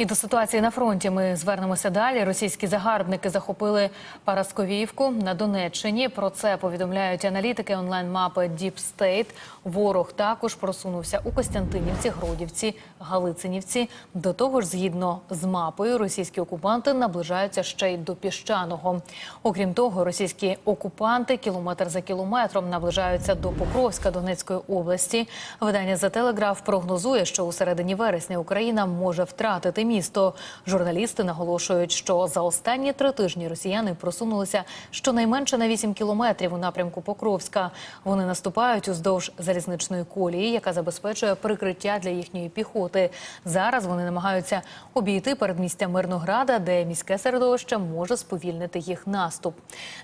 І до ситуації на фронті ми звернемося далі. Російські загарбники захопили Парасковіївку на Донеччині. Про це повідомляють аналітики онлайн-мапи Deep State. Ворог також просунувся у Костянтинівці, Гродівці, Галицинівці. До того ж, згідно з мапою, російські окупанти наближаються ще й до піщаного. Окрім того, російські окупанти кілометр за кілометром наближаються до Покровська Донецької області. Видання за телеграф прогнозує, що у середині вересня Україна може втратити місто. Журналісти наголошують, що за останні три тижні росіяни просунулися щонайменше на 8 кілометрів у напрямку Покровська. Вони наступають уздовж залізничної колії, яка забезпечує прикриття для їхньої піхоти. Зараз вони намагаються обійти передмістя Мирнограда, де міське середовище може сповільнити їх наступ.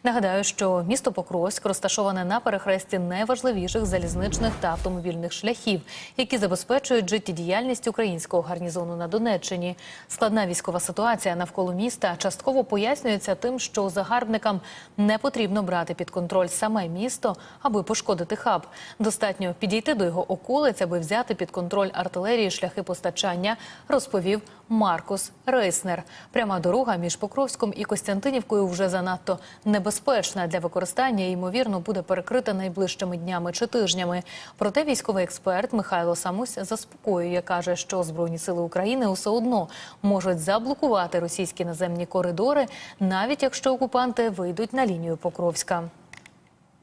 Нагадаю, що місто Покровськ розташоване на перехресті найважливіших залізничних та автомобільних шляхів, які забезпечують життєдіяльність українського гарнізону на Донеччині. Складна військова ситуація навколо міста частково пояснюється тим, що загарбникам не потрібно брати під контроль саме місто, аби пошкодити хаб. Достатньо підійти до його околиць, аби взяти під контроль артилерії шляхи постачання, розповів Маркус Рейснер. Пряма дорога між Покровськом і Костянтинівкою вже занадто небезпечна для використання і, ймовірно, буде перекрита найближчими днями чи тижнями. Проте військовий експерт Михайло Самусь заспокоює, каже, що Збройні сили України усе одно можуть заблокувати російські наземні коридори, навіть якщо окупанти вийдуть на лінію Покровська.